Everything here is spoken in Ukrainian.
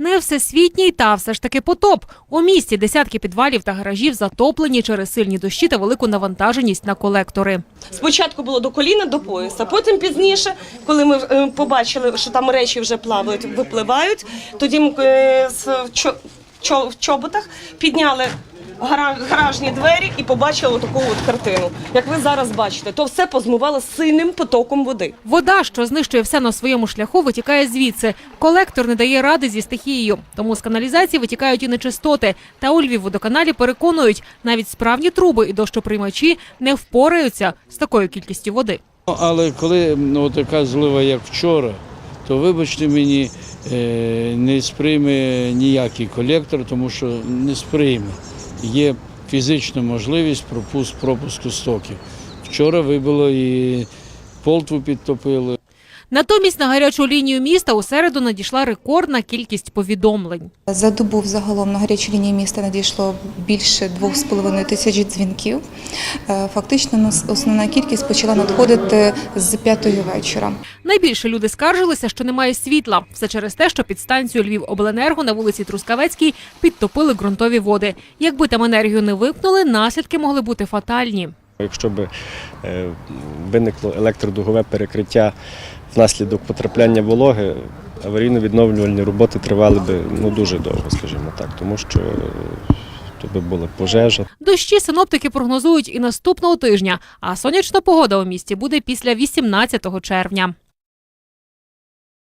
Не всесвітній, та все ж таки потоп. У місті десятки підвалів та гаражів затоплені через сильні дощі та велику навантаженість на колектори. Спочатку було до коліна, до пояса. Потім пізніше, коли ми е, побачили, що там речі вже плавають, випливають, тоді ми е, в чоботах підняли гара- гаражні двері і побачили таку от картину. Як ви зараз бачите, то все позмивало сильним потоком води. Вода, що знищує все на своєму шляху, витікає звідси. Колектор не дає ради зі стихією, тому з каналізації витікають і нечистоти. Та у Львівводоканалі переконують, навіть справні труби і дощоприймачі не впораються з такою кількістю води. Ну, Але коли ну, така злива, як вчора, то вибачте мені, е, не сприйме ніякий колектор, тому що не сприйме. Є фізична можливість пропуск, пропуску стоків. Вчора вибило і полтву підтопило. Натомість на гарячу лінію міста у середу надійшла рекордна кількість повідомлень. За добу взагалом на гарячу лінію міста надійшло більше 2,5 тисяч дзвінків. Е, Фактично основна кількість почала надходити з п'ятої вечора. Найбільше люди скаржилися, що немає світла. Все через те, що під станцію Львівобленерго на вулиці Трускавецькій підтопили ґрунтові води. Якби там енергію не вимкнули, наслідки могли бути фатальні. Якщо б е, виникло електродугове перекриття внаслідок потрапляння вологи, аварійно-відновлювальні роботи тривали б ну, дуже довго, скажімо так, тому що е, то би була пожежа. Дощі синоптики прогнозують і наступного тижня, а сонячна погода у місті буде після 18 червня.